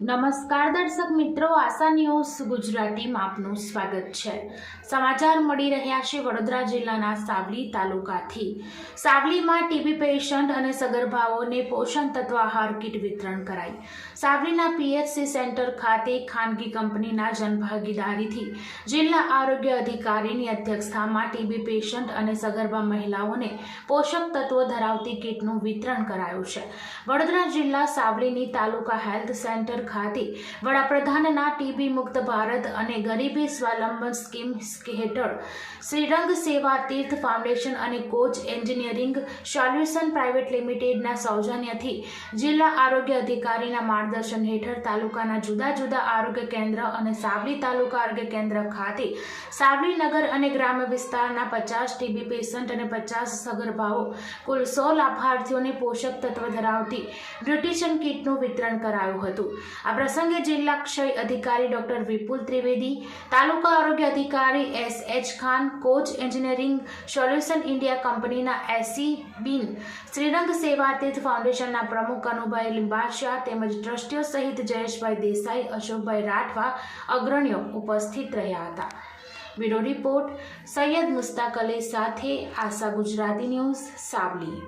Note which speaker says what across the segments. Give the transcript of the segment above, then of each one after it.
Speaker 1: નમસ્કાર દર્શક મિત્રો, આશા ન્યૂઝ ગુજરાતીમાં આપનું સ્વાગત છે. સમાચાર મળી રહ્યા છે વડોદરા જિલ્લાના સાવલી તાલુકાથી. સાવલીમાં ટીબી પેશન્ટ અને સગર્ભાઓને પોષણ તત્વ આહાર કીટ વિતરણ કરાઈ. સાવલીના પીએચસી સેન્ટર ખાતે ખાનગી કંપનીના જનભાગીદારીથી જિલ્લા આરોગ્ય અધિકારીની અધ્યક્ષતામાં ટીબી પેશન્ટ અને સગર્ભા મહિલાઓને પોષક તત્વો ધરાવતી કીટનું વિતરણ કરાયું છે. વડોદરા જિલ્લા સાવલીની તાલુકા હેલ્થ સેન્ટર ખાતે વડાપ્રધાનના ટીબી મુક્ત ભારત અને ગરીબી સ્વાવલંબન સ્કીમ હેઠળ શ્રીરંગ સેવા તીર્થ ફાઉન્ડેશન અને કોચ એન્જિનિયરિંગ સોલ્યુશન પ્રાઇવેટ લિમિટેડના સૌજન્યથી જિલ્લા આરોગ્ય અધિકારીના માર્ગદર્શન હેઠળ તાલુકાના જુદા જુદા આરોગ્ય કેન્દ્ર અને સાવલી તાલુકા આરોગ્ય કેન્દ્ર ખાતે સાવલી નગર અને ગ્રામ્ય વિસ્તારના પચાસ ટીબી પેશન્ટ અને પચાસ સગર્ભાઓ, કુલ સો લાભાર્થીઓને પોષક તત્વ ધરાવતી ન્યુટ્રિશન કીટનું વિતરણ કરાયું હતું. આ પ્રસંગે જિલ્લા ક્ષય અધિકારી ડોક્ટર વિપુલ ત્રિવેદી, તાલુકા આરોગ્ય અધિકારી S H Khan, Koch engineering solution India કંપનીના એસી બિન શ્રીરંગ સેવા તીર્થ ફાઉન્ડેશનના પ્રમુખ કનુભાઈ લિંબાશિયા તેમજ ટ્રસ્ટીઓ સહિત જયેશભાઈ દેસાઈ, અશોકભાઈ રાઠવા અગ્રણીઓ ઉપસ્થિત રહ્યા હતા. બ્યુરો રિપોર્ટ, સૈયદ મુસ્તાક અલી સાથે આશા ગુજરાતી ન્યૂઝ સાવલી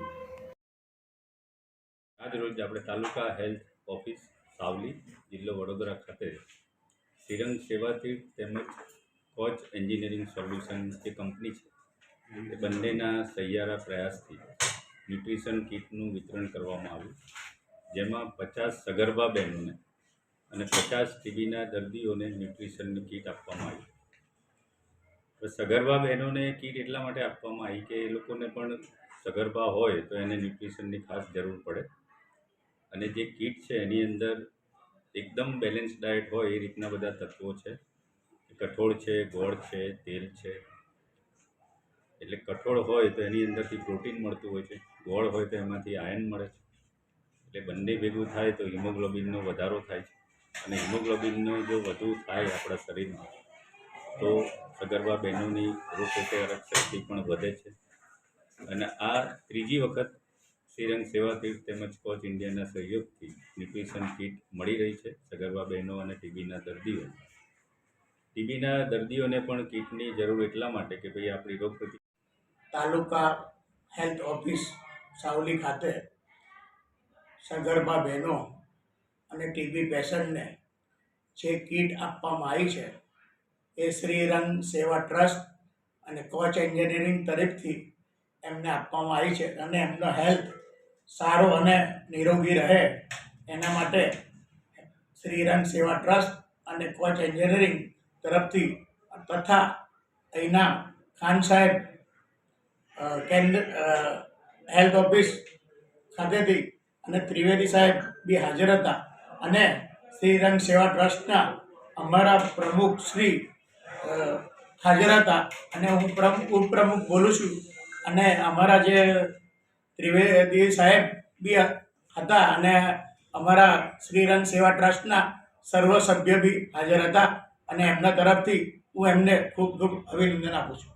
Speaker 2: આજ રોજ આપણે તાલુકા હેલ્થ ઓફિસ સાવલી જિલ્લો વડોદરા ખાતે શ્રીરંગ સેવાથી તેમજ કોચ એન્જિનિયરિંગ સોલ્યુશન જે કંપની છે, એ બંનેના સહિયારા પ્રયાસથી ન્યુટ્રિશન કીટનું વિતરણ કરવામાં આવ્યું. જેમાં પચાસ સગર્ભા બહેનોને અને પચાસ ટીબીના દર્દીઓને ન્યુટ્રિશનની કીટ આપવામાં આવી. સગર્ભા બહેનોને કીટ એટલા માટે આપવામાં આવી કે એ લોકોને પણ સગર્ભા હોય તો એને ન્યુટ્રિશનની ખાસ જરૂર પડે. અને જે કીટ છે એની અંદર એકદમ બેલેન્સ ડાયટ હોય એ રીતના બધા તત્વો છે. કઠોળ છે, ગોળ છે, તેલ છે. એટલે કઠોળ હોય તો એની અંદરથી પ્રોટીન મળતું હોય છે. ગોળ હોય તો એમાંથી આયર્ન મળે છે. એટલે બંને ભેગું થાય તો હિમોગ્લોબિનનો વધારો થાય છે. અને હિમોગ્લોબિનનો જો વધુ થાય આપણા શરીરમાં, તો સગર્ભા બહેનોની રોગપ્રતિકારક શક્તિ પણ વધે છે. અને આ ત્રીજી વખત શ્રીરંગ સેવા તીર્થ તેમજ કોચ ઇન્ડિયાના સહયોગથી ન્યુટ્રિશન કીટ મળી રહી છે. સગર્ભા બહેનો અને ટીબીના દર્દીઓ. ટીબીના દર્દીઓને પણ કીટની જરૂર એટલા માટે કે ભાઈ આપણી રોગ
Speaker 3: તાલુકા હેલ્થ ઓફિસ સાવલી ખાતે સગર્ભા બહેનો અને ટીબી પેશન્ટને જે કીટ આપવામાં આવી છે, એ શ્રીરંગ સેવા ટ્રસ્ટ અને કોચ એન્જિનિયરિંગ તરફથી એમને આપવામાં આવી છે અને એમનો હેલ્થ સારો અને નિરોગી રહે. એના માટે શ્રીરંગ સેવા ટ્રસ્ટ અને કોચ એન્જિનિયરિંગ તરફથી તથા અહીંના ખાન સાહેબ કેન્દ્ર હેલ્થ ઓફિસ ખાતેથી અને ત્રિવેદી સાહેબ બી હાજર હતા. અને શ્રીરંગ સેવા ટ્રસ્ટના અમારા પ્રમુખ શ્રી હાજર હતા. અને હું પ્રમુખ, ઉપપ્રમુખ બોલું છું. અને અમારા જે ત્રિવેદી સાહેબ બી હતા અને અમારા શ્રીરંગ સેવા ટ્રસ્ટના સર્વ સભ્ય બી હાજર હતા અને એમના તરફથી હું એમને ખૂબ ખૂબ અભિનંદન આપું છું.